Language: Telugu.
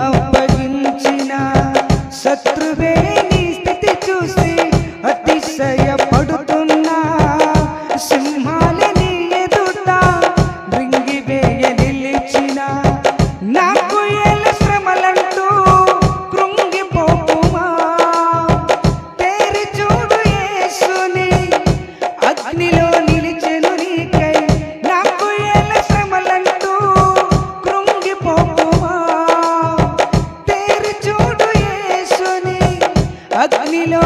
అవ్వగించిన శత్రువేని అగ్నిలో